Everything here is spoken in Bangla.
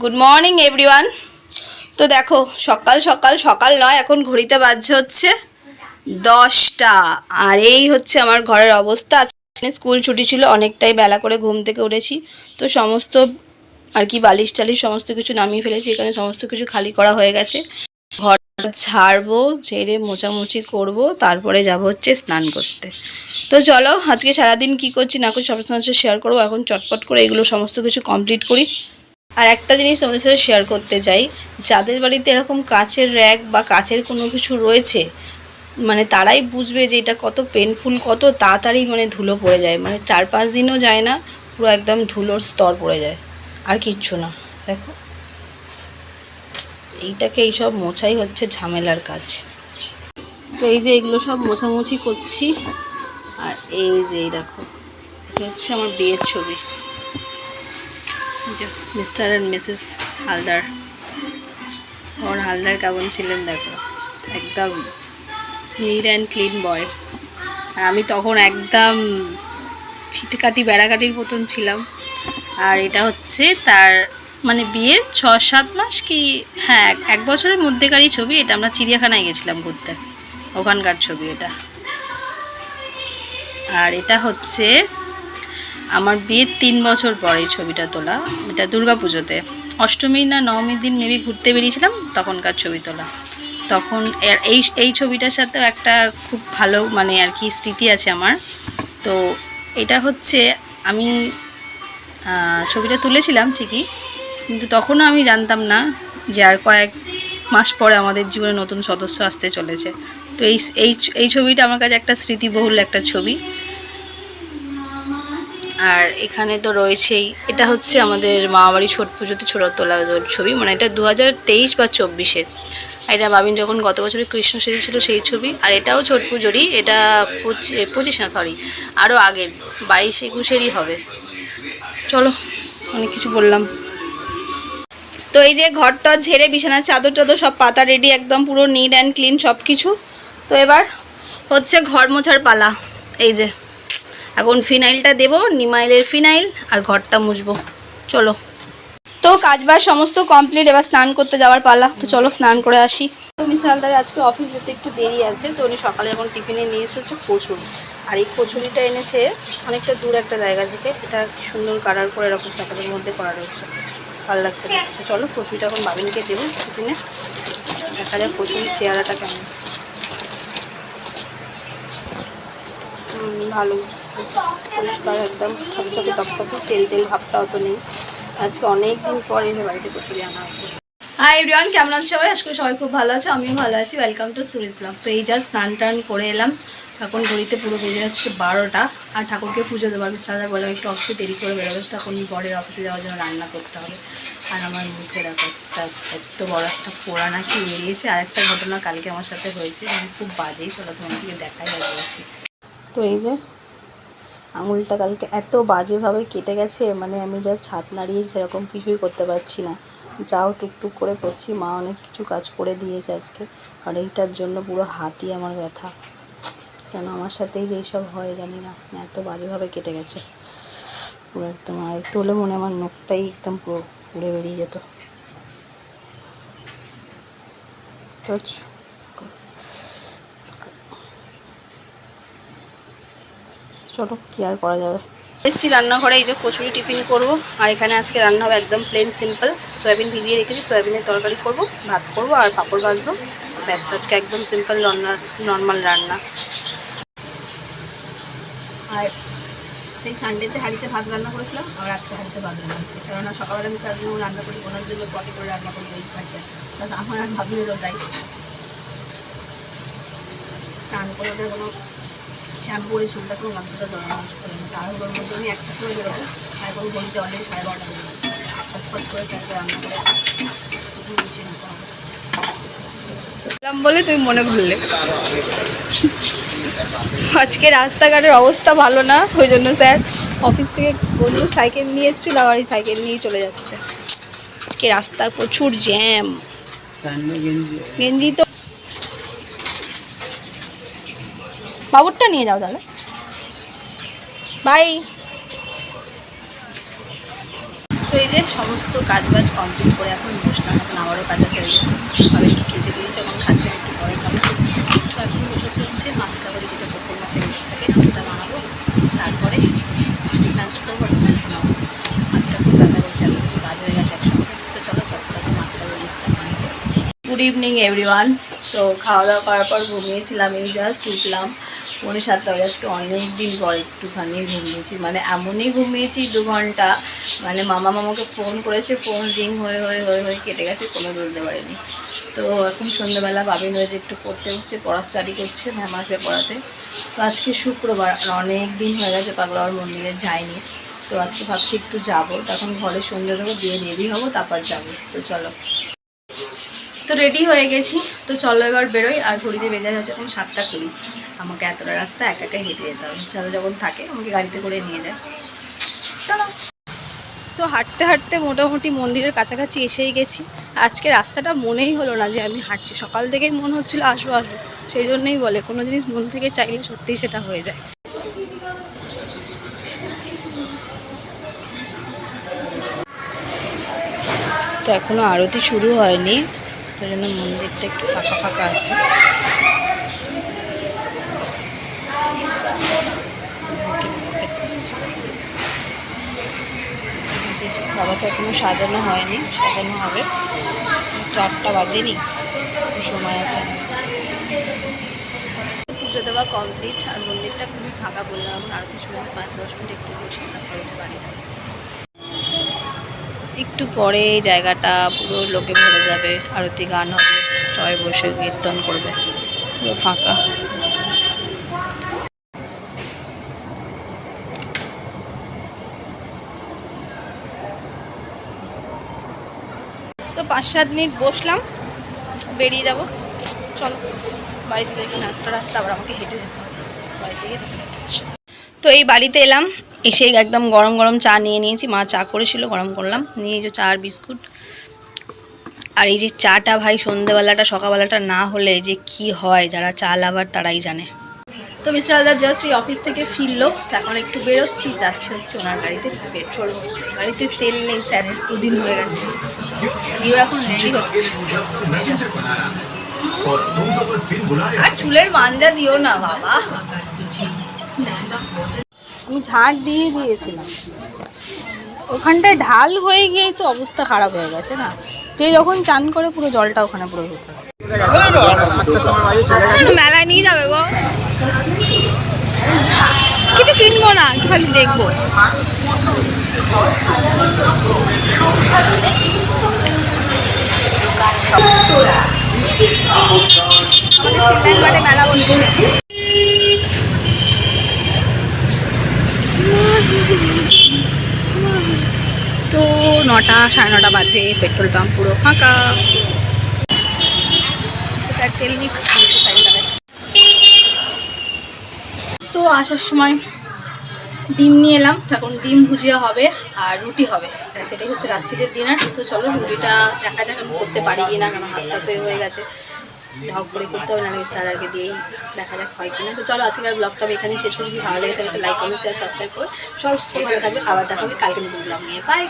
গুড মর্নিং এভরিওয়ান তো দেখো, সকাল সকাল সকাল নয়, এখন ঘড়িতে বাজছে হচ্ছে দশটা। আর এই হচ্ছে আমার ঘরের অবস্থা। আজকে স্কুল ছুটি ছিল, অনেকটাই বেলা করে ঘুম থেকে উঠেছি। তো সমস্ত আর কি বালিশ টালিশ সমস্ত কিছু নামিয়ে ফেলেছি, এখানে সমস্ত কিছু খালি করা হয়ে গেছে। ঘরটা ঝাড়বো, ঝেড়ে মোছামুছি করব, তারপরে যাব হচ্ছে স্নান করতে। তো চলো, আজকে সারাদিন কি করছি না করছি সব সময় শেয়ার করব। এখন চটপট করে এগুলো সমস্ত কিছু কমপ্লিট করি। আর একটা জিনিস তোমাদের সাথে শেয়ার করতে চাই। যাদের বাড়িতে এরকম কাচের র্যাক বা কাচের কোনো কিছু রয়েছে মানে তারাই বুঝবে যে এটা কত পেনফুল কত তাড়াতাড়ি মানে ধুলো পড়ে যায়। মানে চার পাঁচ দিনও যায় না, পুরো একদম ধুলোর স্তর পড়ে যায়। আর কিচ্ছু না, দেখো। এইটাকে এইসব মোছাই হচ্ছে ঝামেলার কাজ। তো এই যে এগুলো সব মোছামুছি করছি। আর এই যে দেখো, এটা হচ্ছে আমার বিয়ের ছবি। Mister and missus Haldar. ওর হালদার কেমন ছিলেন দেখো। একদম নিট অ্যান্ড ক্লিন বয়। আর আমি তখন একদম ছিটকাটি, বেড়াকাটির মতন ছিলাম। আর এটা হচ্ছে তার মানে বিয়ের ছ সাত মাস কি হ্যাঁ এক- বছরের মধ্যেকারই ছবি এটা। আমরা চিড়িয়াখানায় গেছিলাম ঘুরতে। ওখানকার ছবি এটা। আর এটা হচ্ছে আমার বিয়ের তিন বছর পরে এই ছবিটা তোলা, এটা দুর্গা পুজোতে। অষ্টমী না নবমীর দিন মেবি ঘুরতে বেরিয়েছিলাম, তখনকার ছবি তোলা। তখন এই এই ছবিটার সাথেও একটা খুব ভালো মানে আর কি স্মৃতি আছে আমার। তো এটা হচ্ছে আমি ছবিটা তুলেছিলাম ঠিকই, কিন্তু তখনও আমি জানতাম না যে আর কয়েক মাস পরে আমাদের জীবনে নতুন সদস্য আসতে চলেছে। তো এই এই এই ছবিটা আমার কাছে একটা স্মৃতিবহুল একটা ছবি। আর এখানে তো রয়েছেই, এটা হচ্ছে আমাদের মামাবাড়ি ছট পুজোতে ছোট তোলা ছবি মানে এটা দু হাজার তেইশ বা চব্বিশের। এটা বাবিন যখন গত বছরে কৃষ্ণ সেজেছিল সেই ছবি, আর এটাও ছট পুজোরই, এটা পঁচিশ না সরি আরও আগের, বাইশ একুশেরই হবে। চলো, অনেক কিছু বললাম। তো এই যে ঘরটা ঝেড়ে, বিছানার চাদর টাদর সব পাতা রেডি একদম পুরো নিট অ্যান্ড ক্লিন সব কিছু তো এবার হচ্ছে ঘর মোছার পালা, এই যে। এখন ফিনাইলটা দেব, নিমাইলের ফিনাইল আর ঘরটা মুছবো। চলো। তো কাজবাজ সমস্ত কমপ্লিট এবার স্নান করতে যাওয়ার পালা। তো চলো স্নান করে আসি। তো মিস্টার হালদারে আজকে অফিস যেতে একটু দেরি আছে, তো উনি সকালে এখন টিফিনে নিয়ে এসেছে কচুরি। আর এই কচুরিটা এনেছে অনেকটা দূর একটা জায়গা থেকে, এটা সুন্দর কালার করে এরকম প্যাকেটের মধ্যে করা রয়েছে। ভালো লাগছে তো চলো কচুরিটা এখন বাবিনকে দেবো টিফিনে। দেখা যাক কচুরির চেহারাটা কেমন। ভালো। পরিষ্কার একদম ছোটো ছোটো তকতকে, তেল তেল ভাবটা অত নেই। আজকে অনেক দিন পর এসে বাড়িতে কচুরি আনা হয়েছে। হাই এভরিওয়ান কেমন আছো সবাই? আজকে সবাই খুব ভালো আছো, আমিও ভালো আছি। ওয়েলকাম টু সুরিজ ব্লগ তো এই জাস্ট স্নান টান করে এলাম। এখন ঘড়িতে পুরো বেজে যাচ্ছে বারোটা। আর ঠাকুরকে পুজো দেবার সারা বললাম একটু অফিসে দেরি করে বেরোবে। তখন বরের অফিসে যাওয়ার জন্য রান্না করতে হবে। আর আমার মুখে দেখো এত বড় একটা ফোড়া নাকি বেরিয়েছে। আর একটা ঘটনা কালকে আমার সাথে হয়েছে। আমি খুব বাজেই চলো তোমাদেরকে দেখাই বলছি। তো এই যে আঙুলটা কালকে এত বাজেভাবে কেটে গেছে মানে আমি জাস্ট হাত নাড়িয়ে সেরকম কিছুই করতে পারছি না। যাও টুকটুক করে করছি মা অনেক কিছু কাজ করে দিয়েছে আজকে আর এইটার জন্য পুরো হাতই আমার ব্যথা। কেন আমার সাথেই যে এইসব হয় জানি না না, এত বাজেভাবে কেটে গেছে। পুরো একদম আর একটু হলে মনে আমার নখটাই একদম পুরো উড়ে বেরিয়ে যেত। চলো, কি আর করা যাবে? এসেছি রান্নাঘরে, এই যে কচুরি টিফিন করব। আর এখানে আজকে রান্না হবে একদম প্লেন সিম্পল সয়াবিন ভিজিয়ে রেখেছি, সয়াবিনের তরকারি করব, ভাত করব আর পাঁপড় ভাজবো। ব্যাস, আজকে একদম সিম্পল নর্মাল রান্না। আর সেই সানডেতে হাঁড়িতে ভাত রান্না করেছিলাম আর আজকে হাঁড়িতে ভাত রান্না হচ্ছে। কেননা সকালবেলা আমি চারজন রান্না করি, ওনার জন্য পটি করে রান্না করি হাঁড়িতে প্লাস আমার আর ভাবিনেরও তাই স্নান করে কোনো শ্যাম্পু করে চুলটা কোনো গামছাটা জড়ানো করে চার ঘরের মধ্যে আমি একটা করে বেরোবো তারপর ঘড়িতে অলরেডি সাড়ে বারোটা বেরোবো ছটফট করে তারপরে রান্না করে গুছিয়ে নিতে হবে। বলে তুমি মনে করলে। আজকে রাস্তাঘাটের অবস্থা ভালো না ওই জন্য স্যার অফিস থেকে বন্ধু সাইকেল নিয়ে এসেছিল আবার সাইকেল নিয়েই চলে যাচ্ছে। আজকে রাস্তা প্রচুর জ্যাম গেঞ্জি তো বাবুরটা নিয়ে যাও তাহলে। বাই তো এই যে সমস্ত কাজ বাজ কমপ্লিট করে এখন বসলাম এখন আবারও কাজে চলে যাব কি খেতে দিয়েছে যখন খাচ্ছে একটু পরে খাব। তো এখন বসেছে হচ্ছে মাছ কাবারি যেটা পুকুর মাছের বেশি থাকে, সেটা বানাবো। তারপরে লাঞ্চ করব হাতটা খুব ব্যথা করছে। এত কিছু কাজ হয়ে গেছে একসঙ্গে। তো চলো, চটপটা মাছ কাবারি লিস্টটা বানিয়ে গুড ইভিনিং এভরিওয়ান তো খাওয়া দাওয়া করার পর ঘুমিয়েছিলাম, এই জাস্ট উঠলাম। পৌনে সাতটা আজকে অনেক দিন পর একটুখানি ঘুমিয়েছি। মানে এমনই ঘুমিয়েছি দু ঘণ্টা। মানে মামা মামাকে ফোন করেছে, ফোন রিং হয়ে হয়ে হয়ে হয়ে কেটে গেছে, কোনো বলতে পারিনি। তো এখন সন্ধ্যেবেলা বাবিন হয়েছে একটু পড়তে বসছে, পড়া স্টাডি করছে ম্যাম পড়াতে। তো আজকে শুক্রবার, আর অনেক দিন হয়ে গেছে পাগলার মন্দিরে যাইনি। তো আজকে ভাবছি একটু যাব। তখন ঘরে সন্ধ্যে দেবো, দিয়ে রেডি হব, তারপর যাব। তো চলো। তো রেডি হয়ে গেছি। তো চলো এবার বেরোই, আর ঘড়িতে বেজে যাচ্ছে এখন সাতটা কুড়ি। আমাকে এতটা রাস্তা, একা একা হেঁটে যেতে হবে। চাঁদা যখন থাকে, আমাকে গাড়িতে করে নিয়ে যায়। চলো। তো হাঁটতে হাঁটতে মোটামুটি মন্দিরের কাছাকাছি এসেই গেছি। আজকে রাস্তাটা মনেই হলো না যে আমি হাঁটছি। সকাল থেকেই মনে হচ্ছিল, আসব আসব। সেই জন্যই বলে, কোনো জিনিস মন থেকে চাইলে সত্যিই সেটা হয়ে যায়। তো এখনও আরতি শুরু হয়নি। তাই জন্য মন্দিরটা একটু ফাঁকা ফাঁকা আছে। বাবাকে এখনও সাজানো হয়নি, সাজানো হবে। চারটা বাজেনি, একটু সময় আছে। পুজো দেওয়া কমপ্লিট আর মন্দিরটা খুবই ফাঁকা বললাম। আরতি শুরু পাঁচ দশ মিনিট একটু বসে তারপরে বাড়ি যাব। একটু পরে জায়গাটা পুরো লোকে ভরে যাবে, আরতি গান হবে, সবাই বসে কীর্তন করবে। পুরো ফাঁকা। তো পাঁচ সাত মিনিট বসলাম, বেরিয়ে যাব। চলো বাড়ি থেকে একটু রাস্তা আবার আমাকে হেঁটে যেতে হবে। বাড়ি থেকে তো এই বাড়িতে এলাম, এসে একদম গরম গরম চা নিয়ে নিয়েছি। মা চা করেছিল, গরম করলাম, নিয়ে যে চা বিস্কুট। আর এই যে চাটা ভাই সন্ধেবেলাটা, সকালবেলাটা না হলে যে কি হয়, যারা চা লাভার তারাই জানে। তো মিস্টার আলদার জাস্ট এই অফিস থেকে ফিরলো এখন একটু বেরোচ্ছি, যাচ্ছে হচ্ছে ওনার গাড়িতে পেট্রোল গাড়িতে তেল নেই স্যারের দুদিন হয়ে গেছে। এও এখন রেডি হচ্ছে। আর চুলের মাঞ্জা দিও না, বাবা। আমি ঝাড় দিয়ে দিয়েছিলাম। ওখানটায় ঢাল হয়ে গিয়ে তো অবস্থা খারাপ হয়ে গেছে না? যে যখন চান করে পুরো জলটা ওখানে পুরো হতে মেলায় নিয়ে যাবে গো। কিছু কিনবো না খালি দেখব। আমাদের মাঠে মেলা তো নটা, সাড়ে নটা বাজে, পেট্রোল পাম্প পুরো ফাঁকা। তো আসার সময় ডিম নিয়ে এলাম। এখন ডিম ভুজিয়া হবে আর রুটি হবে। সেটাই হচ্ছে রাত্রিদের ডিনার তো চলো, রুটিটা দেখা যাক আমি করতে পারি কি না কারণ হাতটা হয়ে গেছে। ঢক করে করতে হবে আমি স্যারকে দিয়েই দেখা যাক হয় কিনা। তো চলো, আজকের ব্লগটা আমি এখানেই শেষ করি যদি ভালো লাগে তাহলে লাইক কমেন্ট শেয়ার সাবস্ক্রাইব করে। সব সুস্থ ভালো থাকবে, আবার দেখা হবে কালকে নতুন ব্লগ নিয়ে। বাই